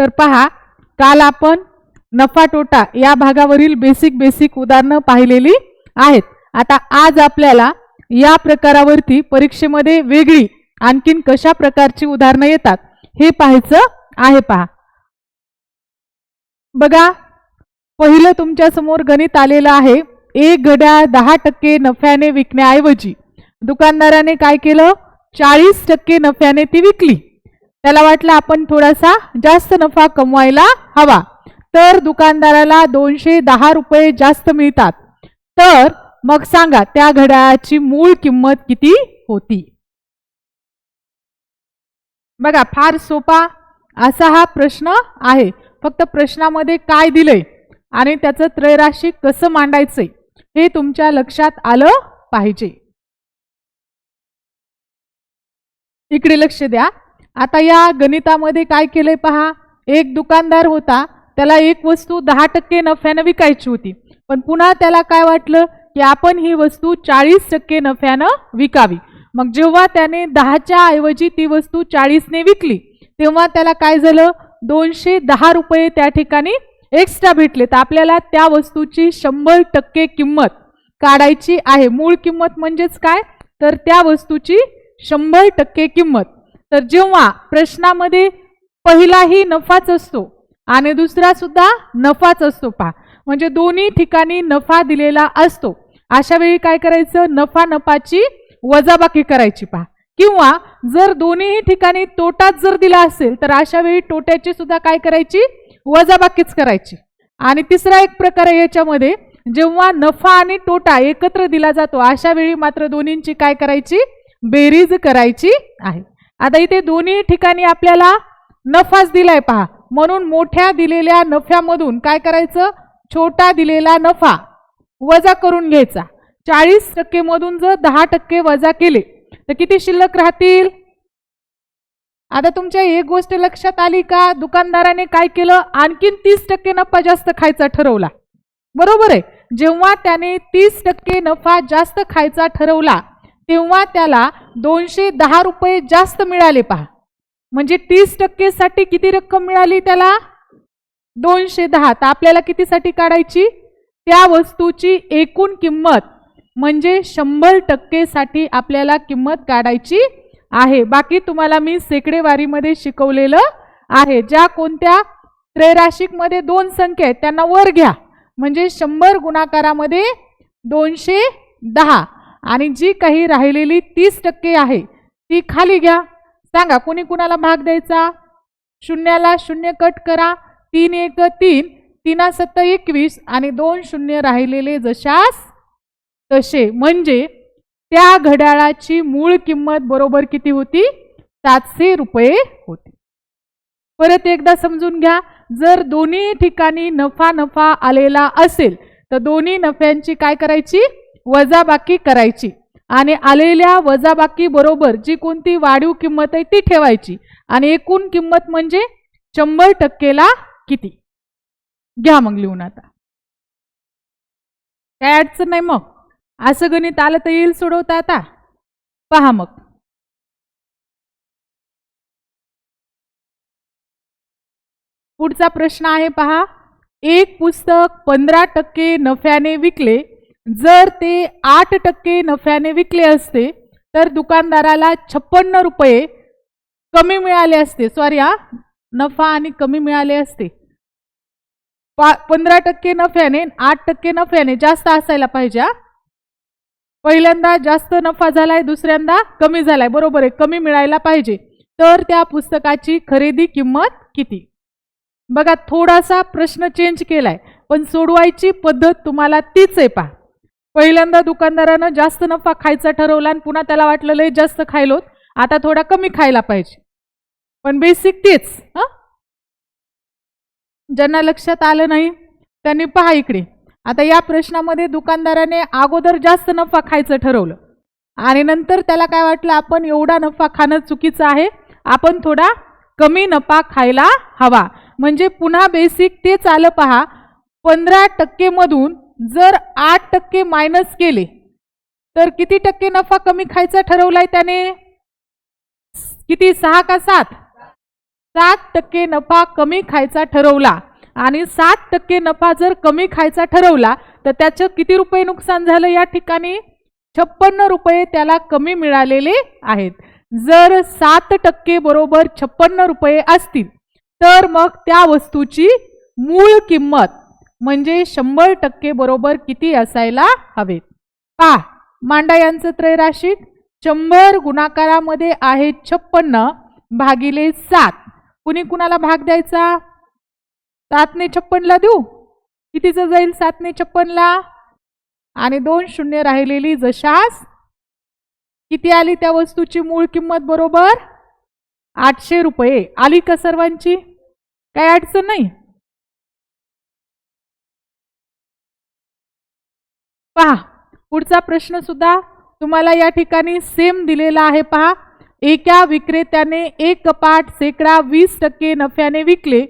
तर पहा काल आपण नफा तोटा या भागावरील बेसिक बेसिक उदाहरणं पाहिलेली आहेत. आता आज आपल्याला या प्रकारावरती परीक्षेमध्ये वेगळी आणखीन कशा प्रकारची उदाहरणं येतात हे पाहायचं आहे पहा. बघा पहिलं तुमच्यासमोर गणित आलेलं आहे. एक घड्याळ दहा टक्के नफ्याने विकण्याऐवजी दुकानदाराने काय केलं? चाळीस टक्के नफ्याने ती विकली. त्याला वाटलं आपण थोडासा जास्त नफा कमवायला हवा. तर दुकानदाराला दोनशे दहा रुपये जास्त मिळतात. तर मग सांगा त्या घड्याळाची मूळ किंमत किती होती? बघा फार सोपा असा हा प्रश्न आहे. फक्त प्रश्नामध्ये काय दिलंय आणि त्याचं त्रैराशिक कसं मांडायचंय हे तुमच्या लक्षात आलं पाहिजे. इकडे लक्ष द्या. आता या गणितामध्ये काय केलंय पहा? एक दुकानदार होता त्याला एक वस्तू दहा टक्के नफ्यानं विकायची होती. पण पुन्हा त्याला काय वाटलं? की आपण ही वस्तू चाळीस टक्के नफ्यानं विकावी. मग जेव्हा त्याने दहाच्या ऐवजी ती वस्तू चाळीसने विकली तेव्हा त्याला काय झालं? दोनशे दहा रुपये त्या ठिकाणी एक्स्ट्रा भेटले. तर आपल्याला त्या वस्तूची शंभर टक्के किंमत काढायची आहे. मूळ किंमत म्हणजेच काय? तर त्या वस्तूची शंभर टक्के किंमत. तर जेव्हा प्रश्नामध्ये पहिलाही नफाच असतो आणि दुसरा सुद्धा नफाच असतो पहा. म्हणजे दोन्ही ठिकाणी नफा दिलेला असतो. अशा वेळी काय करायचं? नफा नफाची वजाबाकी करायची पहा. किंवा जर दोन्हीही ठिकाणी तोटाच जर दिला असेल तर अशा वेळी तोट्याची सुद्धा काय करायची? वजाबाकीच करायची. आणि तिसरा एक प्रकार आहे याच्यामध्ये जेव्हा नफा आणि तोटा एकत्र दिला जातो अशा वेळी मात्र दोन्हींची काय करायची? बेरीज करायची आहे. आता इथे दोन्ही ठिकाणी आपल्याला नफाच दिलाय पहा. म्हणून मोठ्या दिलेल्या नफ्यामधून काय करायचं? छोटा दिलेला नफा वजा करून घ्यायचा. चाळीस टक्के मधून जर दहा टक्के वजा केले तर किती शिल्लक राहतील? आता तुमच्या एक गोष्ट लक्षात आली का? दुकानदाराने काय केलं? आणखीन तीस टक्के नफा जास्त खायचा ठरवला. बरोबर आहे. जेव्हा त्याने तीस टक्के नफा जास्त खायचा ठरवला तेव्हा त्याला दोनशे दहा रुपये जास्त मिळाले पहा. म्हणजे तीस टक्केसाठी किती रक्कम मिळाली त्याला? दोनशे दहा. तर आपल्याला कितीसाठी काढायची? त्या वस्तूची एकूण किंमत म्हणजे शंभर टक्केसाठी आपल्याला किंमत काढायची आहे. बाकी तुम्हाला मी सेकडेवारीमध्ये शिकवलेलं आहे. ज्या कोणत्या त्रैराशिकमध्ये दोन संख्या आहेत त्यांना वर घ्या. म्हणजे शंभर गुणाकारामध्ये दोनशे दहा. आणि जी काही राहिलेली तीस टक्के आहे ती खाली घ्या. सांगा कोणी कुणाला भाग द्यायचा? शून्याला शून्य कट करा. तीन एक तीन तीना सत्त एकवीस आणि दोन शून्य राहिलेले जशास तसे. म्हणजे त्या घड्याळाची मूळ किंमत बरोबर किती होती? सातशे रुपये होती. परत एकदा समजून घ्या. जर दोन्ही ठिकाणी नफा नफा आलेला असेल तर दोन्ही नफ्यांची काय करायची? वजाबाकी करायची. आणि आलेल्या वजाबाकी बरोबर जी कोणती वाढीव किंमत आहे ती ठेवायची. आणि एकूण किंमत म्हणजे शंभर टक्केला किती? घ्या मग लिहून आता. काय अडचण नाही मग. असं गणित आलं तर येईल सोडवता आता. पहा मग. पुढचा प्रश्न आहे पहा. एक पुस्तक पंधरा टक्के नफ्याने विकले जर ते आठ टक्के नफ्याने विकले असते तर दुकानदाराला छप्पन्न रुपये कमी मिळाले असते. सॉरी हा. नफा आणि कमी मिळाले असते. पा पंधरा टक्के नफ्याने आठ टक्के नफ्याने जास्त असायला पाहिजे पहिल्यांदा जास्त नफा झालाय दुसऱ्यांदा कमी झालाय. बरोबर आहे कमी मिळायला पाहिजे. तर त्या पुस्तकाची खरेदी किंमत किती? बघा थोडासा प्रश्न चेंज केलाय पण सोडवायची पद्धत तुम्हाला तीच आहे पहा. पहिल्यांदा दुकानदारानं जास्त नफा खायचा ठरवला आणि पुन्हा त्याला वाटलं लय जास्त खायलोत आता थोडा कमी खायला पाहिजे. पण बेसिक तेच हां? ज्यांना लक्षात आलं नाही त्यांनी पहा इकडे. आता या प्रश्नामध्ये दुकानदाराने अगोदर जास्त नफा खायचं ठरवलं. आणि नंतर त्याला काय वाटलं आपण एवढा नफा खाणं चुकीचं आहे आपण थोडा कमी नफा खायला हवा. म्हणजे पुन्हा बेसिक तेच आलं पहा पंधरा टक्केमधून जर आठ टक्के मायनस केले तर किती टक्के नफा कमी खायचा ठरवलाय त्याने? किती? सहा का सात? सात टक्के नफा कमी खायचा ठरवला आणि सात टक्के नफा जर कमी खायचा ठरवला तर त्याचं किती रुपये नुकसान झालं या ठिकाणी? छप्पन्न रुपये त्याला कमी मिळालेले आहेत. जर सात टक्के बरोबर छप्पन्न रुपये असतील तर मग त्या वस्तूची मूळ किंमत म्हणजे शंभर टक्के बरोबर किती असायला हवेत? पा मांडा यांचं त्रैराशिक शंभर गुणाकारामध्ये आहे छप्पन्न भागिले सात. कुणी कुणाला भाग द्यायचा? सातने छप्पनला देऊ? कितीचं जाईल सातने छप्पनला? आणि दोन शून्य राहिलेली जशास किती आली त्या वस्तूची मूळ किंमत बरोबर? आठशे रुपये. आली का सर्वांची? काय अडचण नाही. पहा पुढचा प्रश्न सुद्धा तुम्हाला या ठिकाणी सेम दिलेला आहे. पहा एका विक्रेत्याने एक कपाट सेकडा वीस टक्के नफ्याने विकले.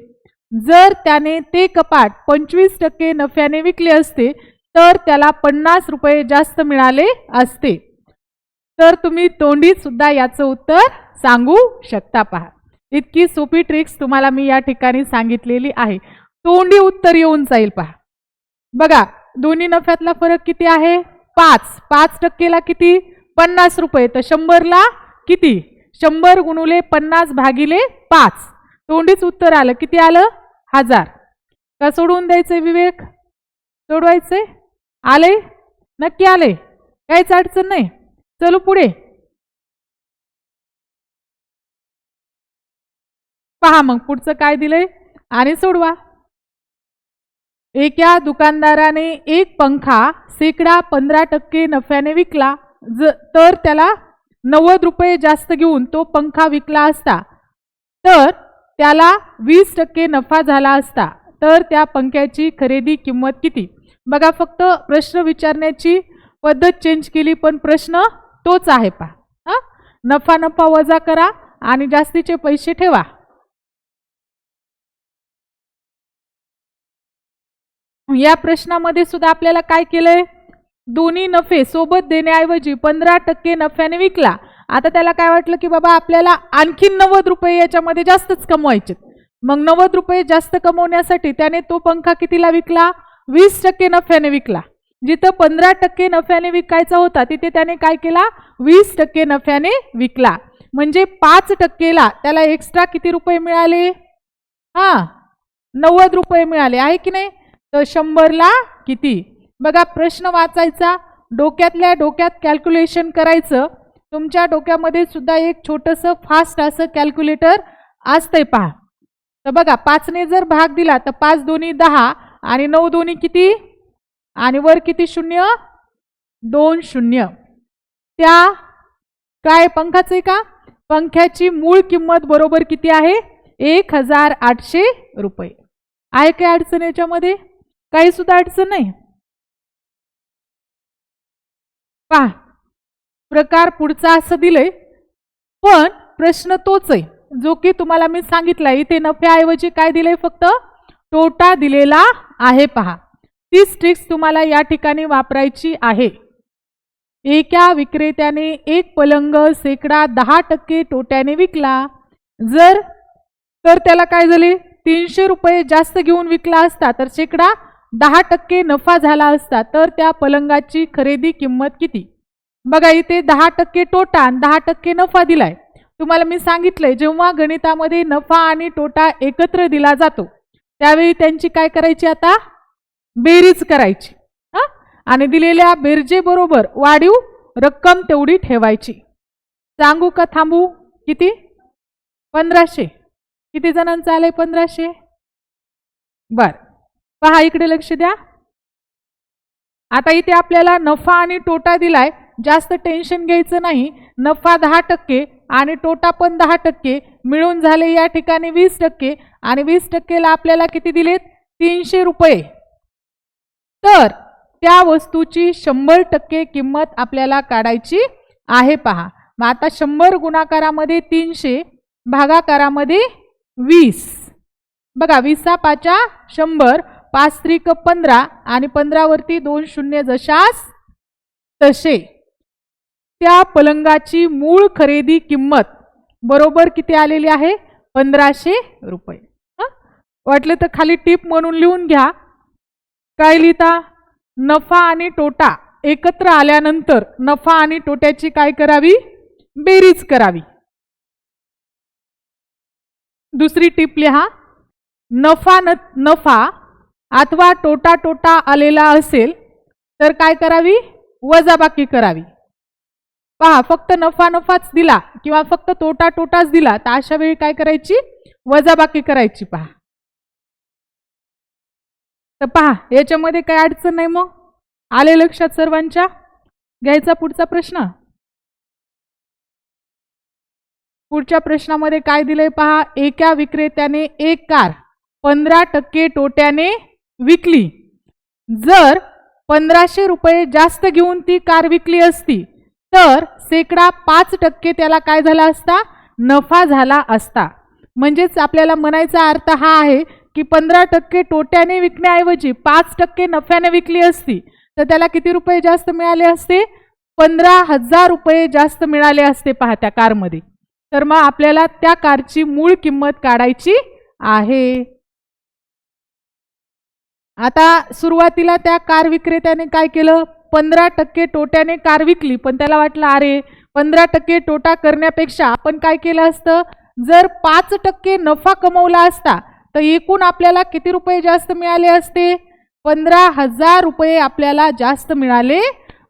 जर त्याने ते कपाट पंचवीस टक्के नफ्याने विकले असते तर त्याला पन्नास रुपये जास्त मिळाले असते. तर तुम्ही तोंडीत सुद्धा याचं उत्तर सांगू शकता पहा. इतकी सोपी ट्रिक्स तुम्हाला मी या ठिकाणी सांगितलेली आहे. तोंडी उत्तर येऊन जाईल पहा. बघा दोन्ही नफ्यातला फरक किती आहे? पाच. पाच टक्केला किती? पन्नास रुपये. तर शंभरला किती? शंभर गुणुले पन्नास भागिले पाच. तोंडीच उत्तर आलं. किती आलं? हजार. का सोडवून द्यायचं विवेक? सोडवायचे? आले? नक्की आले. काहीच अडचण नाही. चलो पुढे. पहा मग पुढचं काय दिलंय. आणि सोडवा. एका दुकानदाराने एक पंखा शेकडा पंधरा टक्के नफ्याने विकला. ज तर त्याला नव्वद रुपये जास्त घेऊन तो पंखा विकला असता. तर त्याला वीस टक्के नफा झाला असता. तर त्या पंख्याची खरेदी किंमत किती? बघा फक्त प्रश्न विचारण्याची पद्धत चेंज केली पण प्रश्न तोच आहे पा हा? नफा नफा वजा करा आणि जास्तीचे पैसे ठेवा. या प्रश्नामध्ये सुद्धा आपल्याला काय केलंय? दोन्ही नफे सोबत देण्याऐवजी पंधरा टक्के नफ्याने विकला. आता त्याला काय वाटलं की बाबा आपल्याला आणखीन नव्वद रुपये याच्यामध्ये जास्तच कमवायचे मग नव्वद रुपये जास्त कमवण्यासाठी त्याने तो पंखा कितीला विकला? वीस टक्के नफ्याने विकला. जिथं पंधरा टक्के नफ्याने विकायचा होता तिथे त्याने काय केला? वीस टक्के नफ्याने विकला. म्हणजे पाच टक्केला त्याला एक्स्ट्रा किती रुपये मिळाले? हा नव्वद रुपये मिळाले. आहे की नाही? तर शंभरला किती? बघा प्रश्न वाचायचा. डोक्यातल्या डोक्यात कॅल्क्युलेशन करायचं. तुमच्या डोक्यामध्ये सुद्धा एक छोटंसं फास्ट असं कॅल्क्युलेटर असतंय पहा. तर बघा पाचने जर भाग दिला तर पाच दोन्ही दहा आणि नऊ दोन्ही किती? आणि वर किती शून्य? दोन शून्य. त्या काय पंखाचं आहे का? पंख्याची मूळ किंमत बरोबर किती आहे? एक हजार आठशे रुपये. आहे काय अडचण याच्यामध्ये? काही सुद्धा अडचण नाही. पहा प्रकार पुढचा असं दिलंय पण प्रश्न तोच आहे. जो की तुम्हाला मी सांगितलाय इथे नफ्याऐवजी काय दिलंय फक्त? तोटा दिलेला आहे पहा. तीच ट्रिक्स तुम्हाला या ठिकाणी वापरायची आहे. एका विक्रेत्याने एक पलंग शेकडा दहा टक्के तोट्याने विकला. जर तर त्याला काय झाले? तीनशे रुपये जास्त घेऊन विकला असता तर शेकडा दहा टक्के नफा झाला असता तर त्या पलंगाची खरेदी किंमत किती? बघा इथे दहा टक्के तोटा आणि दहा टक्के नफा दिलाय. तुम्हाला मी सांगितलंय जेव्हा गणितामध्ये नफा आणि तोटा एकत्र दिला जातो त्यावेळी त्यांची काय करायची आता? बेरीज करायची. हा? आणि दिलेल्या बेरजेबरोबर वाढीव रक्कम तेवढी ठेवायची. सांगू का थांबू? किती? पंधराशे. किती जणांचं आलंय पंधराशे? बरं. पहा इकडे लक्ष द्या. आता इथे आपल्याला नफा आणि तोटा दिलाय. जास्त टेन्शन घ्यायचं नाही. नफा दहा टक्के आणि तोटा पण दहा टक्के. मिळून झाले या ठिकाणी वीस टक्के आणि वीस टक्केला आपल्याला किती दिलेत? तीनशे रुपये. तर त्या वस्तूची शंभर टक्के किंमत आपल्याला काढायची आहे पहा. मग आता शंभर गुणाकारामध्ये तीनशे भागाकारामध्ये वीस. बघा वीसा पाचा शंभर पाच त्रिक पंधरा आणि पंधरावरती दोन शून्य जशास तसे. त्या पलंगाची मूळ खरेदी किंमत बरोबर किती आलेली आहे? पंधराशे रुपये. हं? वाटलं तर खाली टीप म्हणून लिहून घ्या. काय लिहिता? नफा आणि तोटा एकत्र आल्यानंतर नफा आणि तोट्याची काय करावी? बेरीज करावी. दुसरी टीप लिहा. नफा न नफा अथवा तोटा तोटा आलेला असेल तर काय करावी? वजाबाकी करावी. पहा फक्त नफा नफाच दिला किंवा फक्त तोटा तोटाच दिला तर अशा वेळी काय करायची? वजाबाकी करायची पहा. तर पहा याच्यामध्ये काय अडचण नाही मग? आले लक्षात सर्वांच्या? घ्यायचा पुढचा प्रश्न? पुढच्या प्रश्नामध्ये काय दिलंय पहा? एका विक्रेत्याने एक कार पंधरा टक्के तोट्याने विकली. जर पंधराशे रुपये जास्त घेऊन ती कार विकली असती तर शेकडा पाच टक्के त्याला काय झाला असता? नफा झाला असता. म्हणजेच आपल्याला म्हणायचा अर्थ हा आहे की पंधरा टक्के तोट्याने विकण्याऐवजी पाच टक्के नफ्याने विकली असती तर त्याला किती रुपये जास्त मिळाले असते? पंधरा हजार रुपये जास्त मिळाले असते पहा त्या कारमध्ये. तर मग आपल्याला त्या कारची मूळ किंमत काढायची आहे. आता सुरुवातीला त्या कार विक्रेत्याने काय केलं? पंधरा टक्के तोट्याने कार विकली. पण त्याला वाटलं अरे पंधरा टक्के तोटा करण्यापेक्षा आपण काय केलं असतं? जर पाच टक्के नफा कमवला असता तर एकूण आपल्याला किती रुपये जास्त मिळाले असते? पंधरा हजार रुपये आपल्याला जास्त मिळाले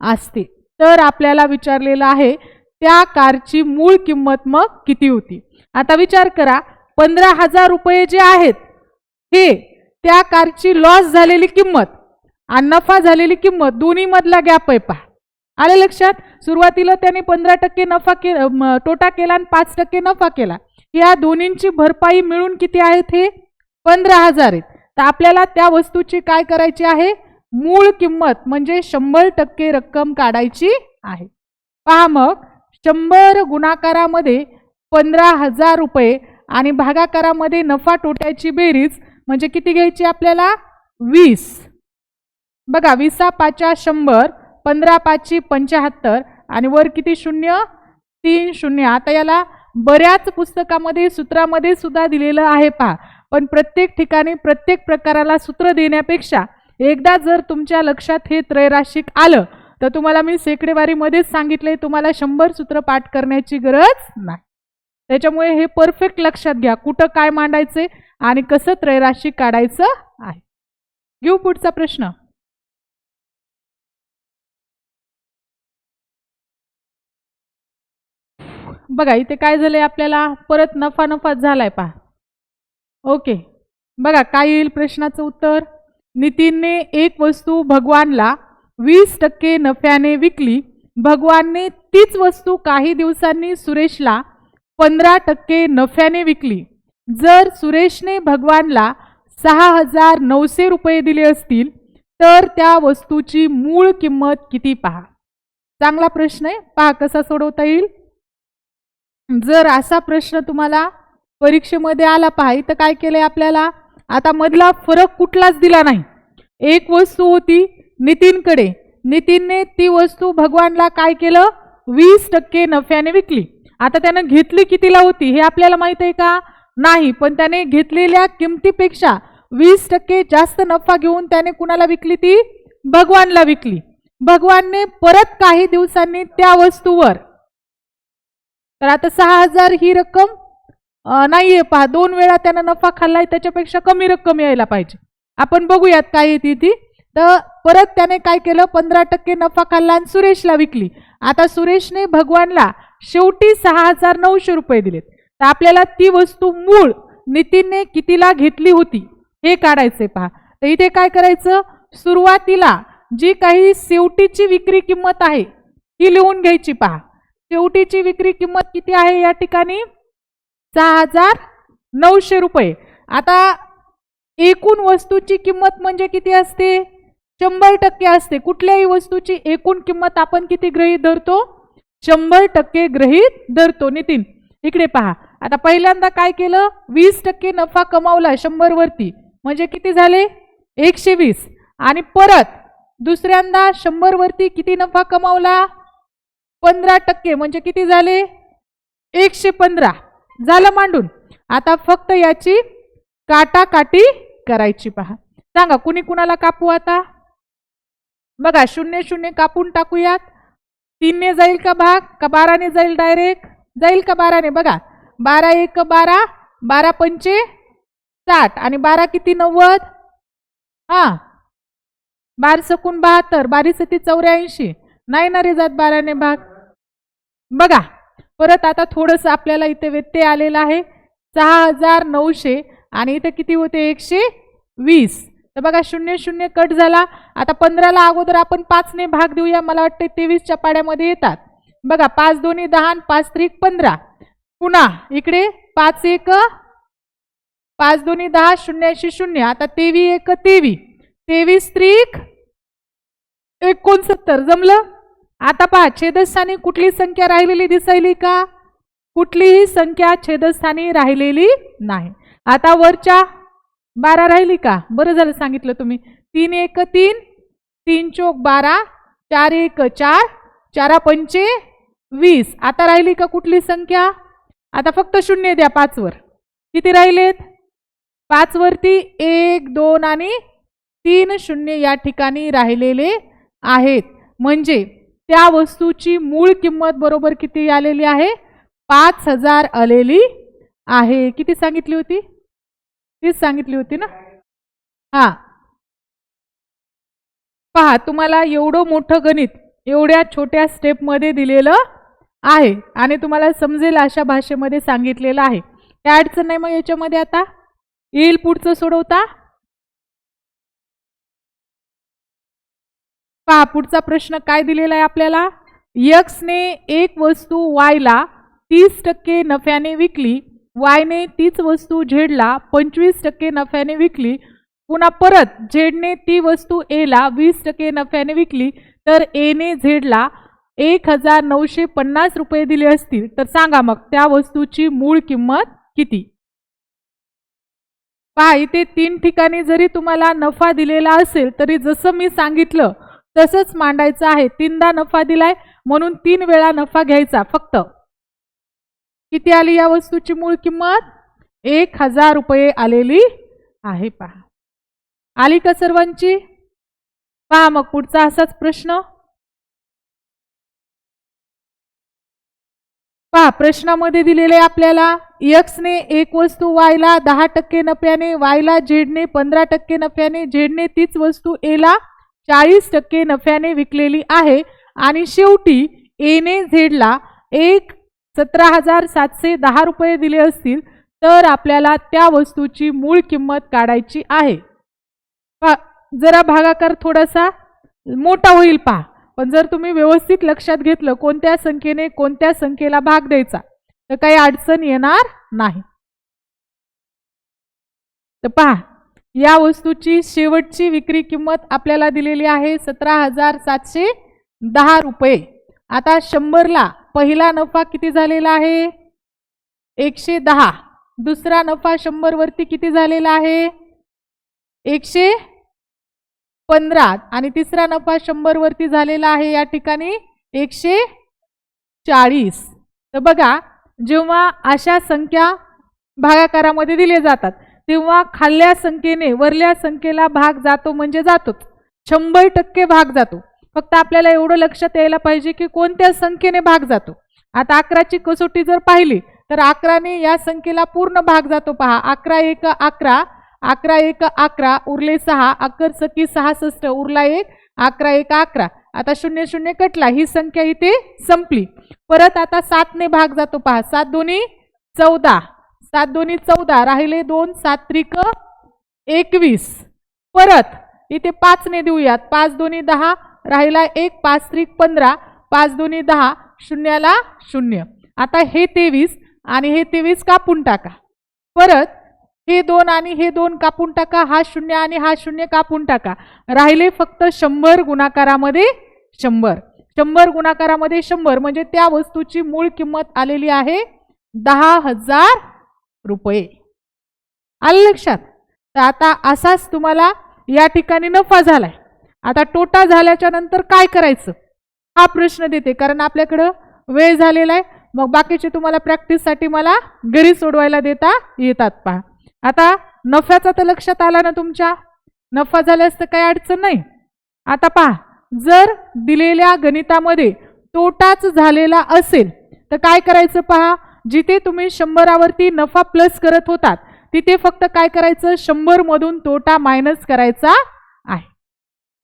असते. तर आपल्याला विचारलेलं आहे त्या कारची मूळ किंमत मग किती होती? आता विचार करा पंधरा हजार रुपये जे आहेत हे त्या कारची लॉस झालेली किंमत आणि नफा झालेली किंमत दोन्हीमधला गॅप आहे पहा. आलं लक्षात? सुरुवातीला त्याने पंधरा टक्के नफा के तोटा केला आणि पाच टक्के नफा केला. या दोन्हींची भरपाई मिळून किती आहेत हे? पंधरा हजार आहेत. तर आपल्याला त्या वस्तूची काय करायची आहे? मूळ किंमत म्हणजे शंभर टक्के रक्कम काढायची आहे. पहा मग. शंभर गुणाकारामध्ये पंधरा हजार रुपये आणि भागाकारामध्ये नफा तोट्याची बेरीज म्हणजे किती घ्यायची आपल्याला? वीस. बघा विसा पाचा शंभर पंधरा पाचची पंच्याहत्तर आणि वर किती शून्य? तीन शून्य. आता याला बऱ्याच पुस्तकामध्ये सूत्रामध्ये सुद्धा दिलेलं आहे पहा. पण प्रत्येक ठिकाणी प्रत्येक प्रकाराला सूत्र देण्यापेक्षा एकदा जर तुमच्या लक्षात हे त्रैराशिक आलं तर तुम्हाला मी सेकडेवारीमध्येच सांगितले तुम्हाला शंभर सूत्र पाठ करण्याची गरज नाही. त्याच्यामुळे हे परफेक्ट लक्षात घ्या. कुठं काय मांडायचे? आणि कसं त्रैराशिक काढायचं आहे? घेऊ पुढचा प्रश्न. बघा इथे काय झालंय आपल्याला? परत नफा नफाच झालाय पहा. ओके. बघा काय येईल प्रश्नाचं उत्तर? नितीनने एक वस्तू भगवानला वीस टक्के नफ्याने विकली. भगवानने तीच वस्तू काही दिवसांनी सुरेशला पंधरा टक्के नफ्याने विकली. जर सुरेशने भगवानला सहा हजार नऊशे रुपये दिले असतील तर त्या वस्तूची मूळ किंमत किती पहा? चांगला प्रश्न आहे. पहा कसा सोडवता येईल. जर असा प्रश्न तुम्हाला परीक्षेमध्ये आला पहा. इथं काय केलंय आपल्याला? आता मधला फरक कुठलाच दिला नाही. एक वस्तू होती नितीनकडे. नितीनने ती वस्तू भगवानला काय केलं? वीस टक्के नफ्याने विकली. आता त्यानं घेतली कितीला होती हे आपल्याला माहीत आहे का? नाही पण त्याने घेतलेल्या किमतीपेक्षा वीस टक्के जास्त नफा घेऊन त्याने कुणाला विकली ती? भगवानला विकली. भगवानने परत काही दिवसांनी त्या वस्तूवर. तर आता सहा हजार ही रक्कम नाहीये पहा दोन वेळा त्यानं नफा खाल्लाय त्याच्यापेक्षा कमी रक्कम यायला पाहिजे. आपण बघूयात काय येते ती. तर परत त्याने काय केलं पंधरा टक्के नफा खाल्ला आणि सुरेशला विकली. आता सुरेशने भगवानला शेवटी सहा हजार नऊशे रुपये दिलेत. तर आपल्याला ती वस्तू मूळ नितीनने कितीला घेतली होती हे काढायचे पहा. तर इथे काय करायचं? सुरुवातीला जी काही शेवटीची विक्री किंमत आहे ती लिहून घ्यायची पहा. शेवटीची विक्री किंमत किती आहे या ठिकाणी? सहा हजार नऊशे रुपये. आता एकूण वस्तूची किंमत म्हणजे किती असते? शंभर टक्के असते. कुठल्याही वस्तूची एकूण किंमत आपण किती गृहीत धरतो? शंभर टक्के गृहीत धरतो. नितीन इकडे पहा. आता पहिल्यांदा काय केलं? वीस टक्के नफा कमावला शंभर वरती म्हणजे किती झाले? एकशे वीस. आणि परत दुसऱ्यांदा शंभर वरती किती नफा कमावला? पंधरा टक्के. म्हणजे किती झाले? एकशे पंधरा. झालं मांडून. आता फक्त याची काटाकाटी करायची पहा. सांगा कुणी कुणाला कापू आता? बघा शून्य शून्य कापून टाकूयात. तीनने जाईल का भाग? का बाराने जाईल डायरेक्ट? जाईल का बाराने? बघा बारा एक बारा बारा पंचे साठ. आणि बारा किती नव्वद? हा. बार सकून बहात्तर बारी सती चौऱ्याऐंशी. नाही ना रे जात बाराने भाग? बघा परत आता थोडंसं आपल्याला इथे व्यत्यय आलेला आहे. सहा हजार नऊशे आणि इथं किती होते? एकशे वीस. तर बघा शून्य शून्य कट झाला. आता पंधराला अगोदर आपण पाचने भाग देऊया. मला वाटते तेवीसच्या पाड्यामध्ये येतात. बघा पाच दोन्ही दहा पाच त्रिक पंधरा. पुन्हा इकडे पाच एक पाच दोन्ही दहा शून्याऐंशी शून्य. आता तेवी एक तेवी. तेवीस त्रिक एकोणसत्तर. जमलं? आता पहा छेदस्थानी कुठली संख्या राहिलेली दिसायली का? कुठलीही संख्या छेदस्थानी राहिलेली नाही. आता वरच्या बारा राहिली का? बरं झालं सांगितलं तुम्ही. तीन एक तीन. तीन चोक बारा. चार एक चार. चारा पंचे वीस. आता राहिली का कुठली संख्या? आता फक्त शून्य द्या पाचवर. किती राहिलेत? पाचवरती एक दोन आणि तीन शून्य या ठिकाणी राहिलेले आहेत. म्हणजे त्या वस्तूची मूळ किंमत बरोबर किती आलेली आहे? पाच हजार आलेली आहे. किती सांगितली होती? तीच सांगितली होती ना? हा. पहा तुम्हाला एवढं मोठं गणित एवढ्या छोट्या स्टेपमध्ये दिलेलं आहे आणि तुम्हाला समजेल अशा भाषेमध्ये सांगितलेलं आहे. काय अडचण नाही मग याच्यामध्ये आता? येईल पुढचं सोडवता? पहा पुढचा प्रश्न काय दिलेला आहे आपल्याला? यक्सने एक वस्तू वायला तीस टक्के नफ्याने विकली वायने तीच वस्तू झेडला पंचवीस टक्के नफ्याने विकली पुन्हा परत झेडने ती वस्तू एला वीस टक्के नफ्याने विकली तर एने झेडला एक हजार नऊशे पन्नास रुपये दिले असतील तर सांगा मग त्या वस्तूची मूळ किंमत किती? पहा इथे तीन ठिकाणी जरी तुम्हाला नफा दिलेला असेल तरी जसं मी सांगितलं तसंच मांडायचं आहे. तीनदा नफा दिलाय म्हणून तीन वेळा नफा घ्यायचा फक्त. किती आली या वस्तूची मूळ किंमत? एक हजार रुपये आलेली आहे पहा. आली का सर्वांची? पहा मग पुढचा असाच प्रश्न. पहा प्रश्नामध्ये दिलेले आपल्याला यक्सने एक वस्तू वायला दहा टक्के नफ्याने वायला झेडने पंधरा टक्के नफ्याने झेडने तीच वस्तू एला चाळीस टक्के नफ्याने विकलेली आहे. आणि शेवटी एने झेडला एक सतरा हजार सातशे दहा रुपये दिले असतील तर आपल्याला त्या वस्तूची मूळ किंमत काढायची आहे. पहा जरा भागाकार थोडासा मोठा होईल पहा. पण जर तुम्ही व्यवस्थित लक्षात घेतलं कोणत्या संख्येने कोणत्या संख्येला भाग द्यायचा तर काही अडचण येणार नाही. तर पहा या वस्तूची शेवटची विक्री किंमत आपल्याला दिलेली आहे सतरा हजार सातशे दहा रुपये. आता शंभरला पहिला नफा किती झालेला आहे? एकशे दहा. दुसरा नफा शंभरवरती किती झालेला आहे? एकशे पंधरा आणि तिसरा नफा शंभरवरती झालेला आहे या ठिकाणी एकशे चाळीस. तर बघा जेव्हा अशा संख्या भागाकारामध्ये दिले जातात तेव्हा खाल्ल्या संख्येने वरल्या संख्येला भाग जातो म्हणजे जातोच. शंभर टक्के भाग जातो. फक्त आपल्याला एवढं लक्षात यायला पाहिजे की कोणत्या संख्येने भाग जातो. आता अकराची कसोटी जर पाहिली तर अकराने या संख्येला पूर्ण भाग जातो. पहा अकरा एक अकरा अकरा एक अकरा उरले सहा अकर सकी सहासष्ट उरला एक अकरा एक अकरा. आता शून्य शून्य कटला ही संख्या इथे संपली. परत आता सातने भाग जातो पहा. सात दोन्ही चौदा. सात दोन्ही चौदा राहिले दोन सात त्रिक एकवीस. परत इथे पाचने देऊयात. पाच दोन्ही दहा राहिला एक पाच त्रिक पंधरा. पाच दोन्ही दहा शून्याला शून्य. आता हे तेवीस आणि हे तेवीस कापून टाका. परत हे दोन आणि हे दोन कापून टाका हा शून्य आणि हा शून्य कापून टाका. राहिले फक्त शंभर गुणाकारामध्ये शंभर. शंभर गुणाकारामध्ये शंभर म्हणजे त्या वस्तूची मूळ किंमत आलेली आहे दहा हजार रुपये. आलं लक्षात? तर आता असाच तुम्हाला या ठिकाणी नफा झालाय. आता तोटा झाल्याच्यानंतर काय करायचं? हा प्रश्न देते कारण आपल्याकडं वेळ झालेला आहे. मग बाकीचे तुम्हाला प्रॅक्टिससाठी मला घरी सोडवायला देता येतात पहा. आता नफ्याचा तर लक्षात आला ना तुमच्या? नफा झाल्यास तर काही अडचण नाही. आता पहा जर दिलेल्या गणितामध्ये तोटाच झालेला असेल तर काय करायचं पहा? जिथे तुम्ही शंभरावरती नफा प्लस करत होतात तिथे फक्त काय करायचं? शंभर मधून तोटा मायनस करायचा आहे.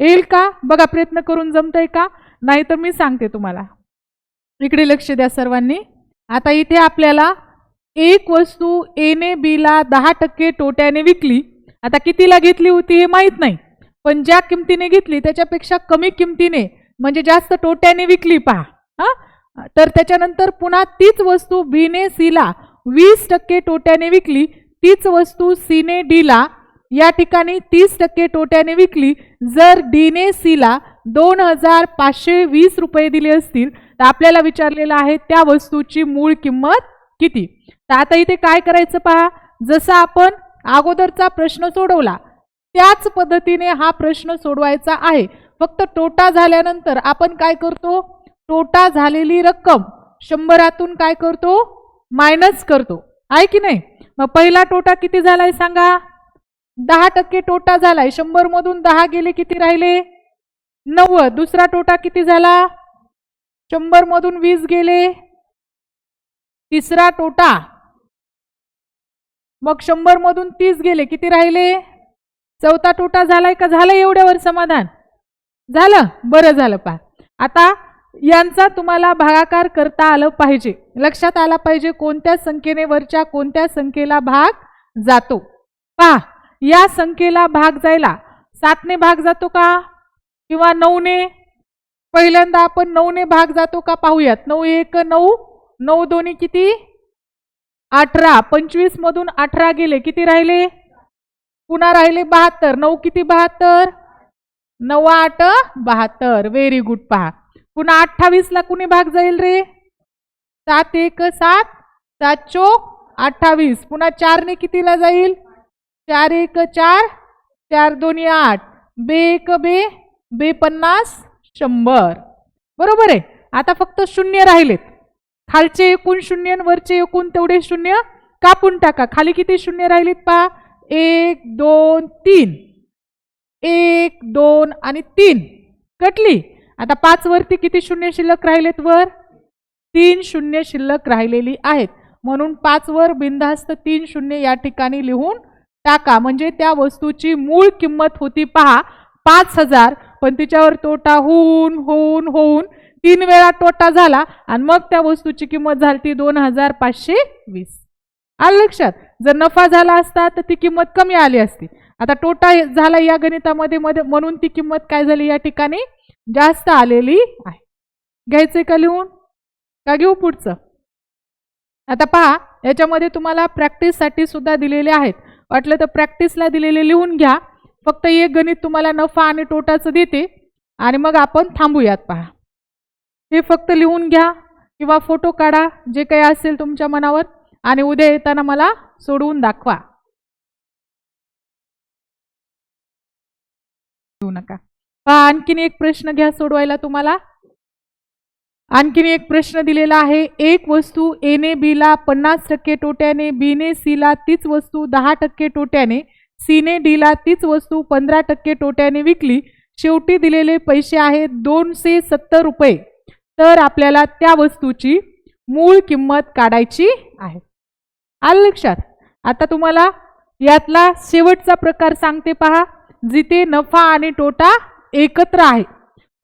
येईल का? बघा प्रयत्न करून जमतंय का? नाही तर मी सांगते तुम्हाला. इकडे लक्ष द्या सर्वांनी. आता इथे आपल्याला एक वस्तू एने बीला दहा टक्के तोट्याने विकली. आता कितीला घेतली होती हे माहीत नाही. पण ज्या किमतीने घेतली त्याच्यापेक्षा कमी किमतीने म्हणजे जास्त तोट्याने विकली पहा. हा? तर त्याच्यानंतर पुन्हा तीच वस्तू बीने सीला वीस टक्के तोट्याने विकली. तीच वस्तू सीने डीला या ठिकाणी तीस टक्के तोट्याने विकली. जर डीने सीला दोन हजार पाचशे वीस रुपये दिले असतील तर आपल्याला विचारलेलं आहे त्या वस्तूची मूळ किंमत किती? तर आता इथे काय करायचं पहा? जसं आपण अगोदरचा प्रश्न सोडवला त्याच पद्धतीने हा प्रश्न सोडवायचा आहे. फक्त तोटा झाल्यानंतर आपण काय करतो? तोटा झालेली रक्कम शंभरातून काय करतो? मायनस करतो. आहे की नाही? मग पहिला तोटा किती झालाय सांगा? दहा टक्के तोटा झालाय. शंभर मधून दहा गेले किती राहिले? नव्वद. दुसरा तोटा किती झाला? शंभर मधून वीस गेले. तिसरा तोटा मग शंभर मधून तीस गेले किती राहिले? चौथा तोटा झालाय का? झालं एवढ्यावर समाधान. झालं बरं झालं पहा. आता यांचा तुम्हाला भागाकार करता आलं पाहिजे. लक्षात आला पाहिजे कोणत्या संख्येने वरच्या कोणत्या संख्येला भाग जातो. पहा या संख्येला भाग जायला सातने भाग जातो का? किंवा नऊने? पहिल्यांदा आपण नऊने भाग जातो का पाहूयात. नऊ एक नऊ. नऊ दोन्ही किती? अठरा पंचवीस मधून अठरा गेले. किती राहिले? पुन्हा राहिले बहात्तर. नऊ किती बहात्तर? नऊ आठ बहात्तर. व्हेरी गुड पहा. पुन्हा अठ्ठावीसला कुणी भाग जाईल रे? सात एक सात सात चोक अठ्ठावीस. पुन्हा चारने कितीला जाईल? चार एक चार चार दोन्ही आठ. बे एक बे बे पन्नास शंभर. बरोबर आहे. आता फक्त शून्य राहिलेत. खालचे एकूण शून्य वरचे एकूण तेवढे शून्य कापून टाका. खाली किती शून्य राहिलीत पहा? एक दोन तीन. एक दोन आणि तीन. कटली? आता पाच वरती किती शून्य शिल्लक राहिलेत वर? तीन शून्य शिल्लक राहिलेली आहेत. म्हणून पाच वर बिनधास्त तीन शून्य या ठिकाणी लिहून टाका. म्हणजे त्या वस्तूची मूळ किंमत होती पहा पाच हजार. पण तिच्यावर तोटा होऊन होऊन होऊन तीन वेळा तोटा झाला आणि मग त्या वस्तूची किंमत झाली ती दोन हजार पाचशे वीस. आलं लक्षात? जर नफा झाला असता तर ती किंमत कमी आली असती. आता तोटा झाला या गणितामध्ये मध्ये म्हणून ती किंमत काय झाली या ठिकाणी? जास्त आलेली आहे. घ्यायचंय का लिहून? का घेऊ पुढचं? आता पहा याच्यामध्ये तुम्हाला प्रॅक्टिससाठी सुद्धा दिलेले आहेत. वाटलं तर प्रॅक्टिसला दिलेले लिहून घ्या. फक्त एक गणित तुम्हाला नफा आणि तोटाचं देते. आणि मग आपण थांबूयात पहा. हे फक्त लिहून घ्या किंवा फोटो काढा जे काही असेल तुमच्या मनावर आणि उद्या येताना मला सोडवून दाखवा. घेऊ नका. पहा आणखीन एक प्रश्न घ्या सोडवायला तुम्हाला. आणखीन एक प्रश्न दिलेला आहे एक वस्तू एने बीला पन्नास टक्के तोट्याने बीने सीला तीच वस्तू दहा टक्के तोट्याने सीने डीला तीच वस्तू पंधरा टक्के तोट्याने विकली. शेवटी दिलेले पैसे आहेत दोनशे सत्तर रुपये. तर आपल्याला त्या वस्तूची मूळ किंमत काढायची आहे. आलं लक्षात? आता तुम्हाला यातला शेवटचा प्रकार सांगते पहा जिथे नफा आणि तोटा एकत्र आहे.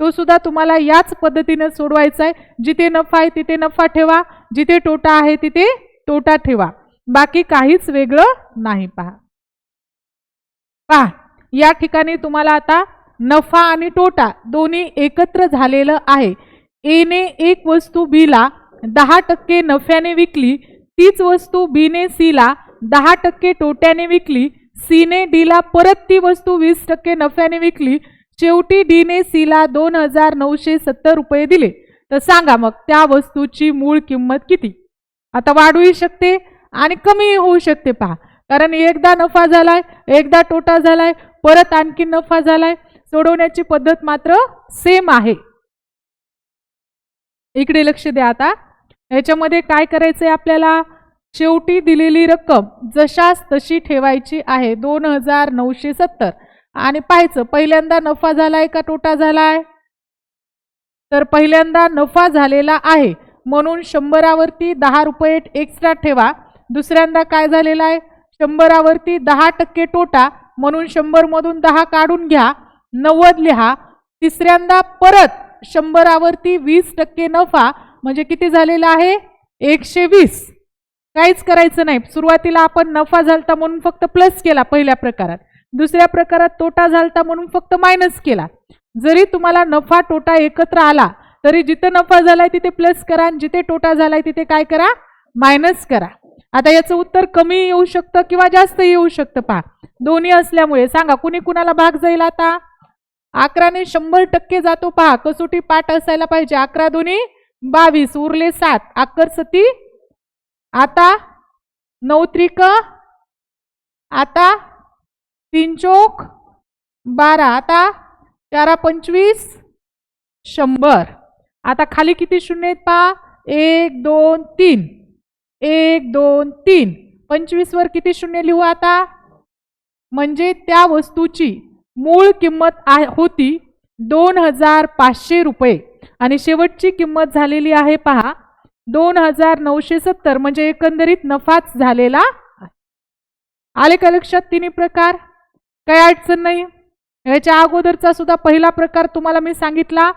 तो सुद्धा तुम्हाला याच पद्धतीनं सोडवायचा आहे. जिथे नफा आहे तिथे नफा ठेवा जिथे तोटा आहे तिथे तोटा ठेवा. बाकी काहीच वेगळं नाही पहा. पहा या ठिकाणी तुम्हाला आता नफा आणि तोटा दोन्ही एकत्र झालेलं आहे. एने एक वस्तू बीला दहा टक्के नफ्याने विकली तीच वस्तू बीने सीला दहा टक्के तोट्याने विकली सीने डीला परत ती वस्तू वीस टक्के नफ्याने विकली शेवटी डीने सीला दोन हजार नऊशे सत्तर रुपये दिले. तर सांगा मग त्या वस्तूची मूळ किंमत किती? आता वाढूही शकते आणि कमी होऊ शकते पहा. कारण एकदा नफा झालाय एकदा तोटा झालाय परत आणखी नफा झालाय. सोडवण्याची पद्धत मात्र सेम आहे. इकडे लक्ष द्या आता. याच्यामध्ये काय करायचंय आपल्याला? शेवटी दिलेली रक्कम जशास तशी ठेवायची आहे. दोन हजार नऊशे सत्तर. आणि पाहायचं पहिल्यांदा नफा झालाय का तोटा झालाय? तर पहिल्यांदा नफा झालेला आहे. म्हणून शंभरावरती दहा रुपये एक्स्ट्रा ठेवा. दुसऱ्यांदा काय झालेला आहे? शंभरावरती दहा टक्के तोटा. म्हणून शंभरमधून दहा काढून घ्या. नव्वद लिहा. तिसऱ्यांदा परत शंभरावरती वीस टक्के नफा म्हणजे किती झालेला आहे? एकशे वीस. काहीच करायचं नाही. सुरुवातीला आपण नफा झालता म्हणून फक्त प्लस केला पहिल्या प्रकारात. दुसऱ्या प्रकारात तोटा झालता म्हणून फक्त मायनस केला. जरी तुम्हाला नफा तोटा एकत्र आला तरी जिथं नफा झालाय तिथे प्लस करा आणि जिथे तोटा झालाय तिथे काय करा? मायनस करा. आता याचं उत्तर कमी येऊ शकतं किंवा जास्त येऊ शकतं पहा. दोन्ही असल्यामुळे सांगा कुणी कुणाला भाग जाईल आता? अकराने शंभर टक्के जातो पहा. कसोटी पाठ असायला पाहिजे. अकरा दोन्ही बावीस. उरले सात. अक्कर सती. आता नऊ त्रिक आता तीन चोक बारा. आता चारा पंचवीस. शंभर. आता खाली किती शून्य आहेत पहा? एक दोन तीन. एक दोन तीन. पंचवीसवर किती शून्य लिहू आता? म्हणजे त्या वस्तूची मूळ किंमत आ होती दोन हजार पाचशे रुपये. आणि शेवटची किंमत झालेली आहे पहा दोन हजार नऊशे सत्तर म्हणजे एकंदरीत नफाच झालेला आले का लक्षात तिन्ही प्रकार? काही अडचण नाही. याच्या अगोदरचा सुद्धा पहिला प्रकार तुम्हाला मी सांगितला.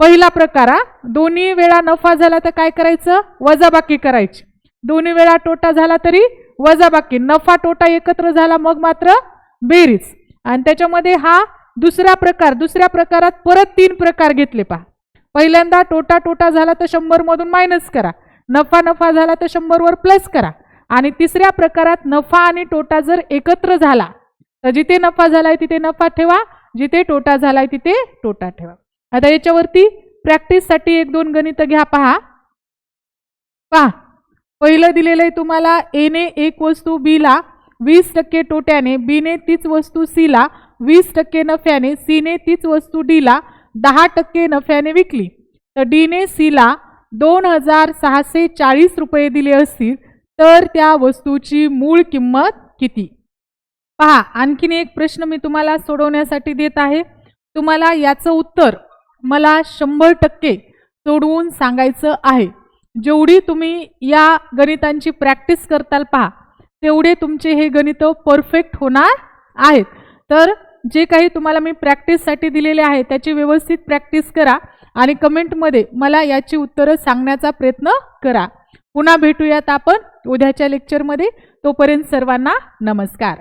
पहिला प्रकार हा दोन्ही वेळा नफा झाला तर काय करायचं? वजाबाकी करायची. दोन्ही वेळा तोटा झाला तरी वजाबाकी. नफा तोटा एकत्र झाला मग मात्र बेरीज. आणि त्याच्यामध्ये हा दुसरा प्रकार दुसऱ्या प्रकारात परत तीन प्रकार घेतले पहा. पहिल्यांदा टोटा टोटा झाला तर शंभरमधून मायनस करा. नफा नफा झाला तर शंभरवर प्लस करा. आणि तिसऱ्या प्रकारात नफा आणि टोटा जर एकत्र झाला तर जिथे नफा झालाय तिथे नफा ठेवा जिथे तोटा झालाय तिथे टोटा ठेवा. आता याच्यावरती प्रॅक्टिससाठी एक दोन गणित घ्या पहा. पहा. पहिलं दिलेलं आहे तुम्हाला एने एक वस्तू बीला वीस टक्के तोट्याने बीने तीच वस्तू सीला वीस टक्के नफ्याने सीने तीच वस्तू डीला दहा टक्के नफ्याने विकली. तर डीने सीला दोन हजार सहाशे चाळीस रुपये दिले असतील तर त्या वस्तूची मूळ किंमत किती? पहा आणखीन एक प्रश्न मी तुम्हाला सोडवण्यासाठी देत आहे. तुम्हाला याचं उत्तर मला शंभर टक्के सोडवून सांगायचं आहे. जेवढी तुम्ही या गणितांची प्रॅक्टिस करताल पहा तेवढे तुमचे हे गणित परफेक्ट होणार आहेत. तर जे काही तुम्हाला मी प्रॅक्टिससाठी दिलेले आहे त्याची व्यवस्थित प्रॅक्टिस करा आणि कमेंटमध्ये मला याची उत्तरं सांगण्याचा प्रयत्न करा. पुन्हा भेटूयात आपण उद्याच्या लेक्चरमध्ये तोपर्यंत सर्वांना नमस्कार.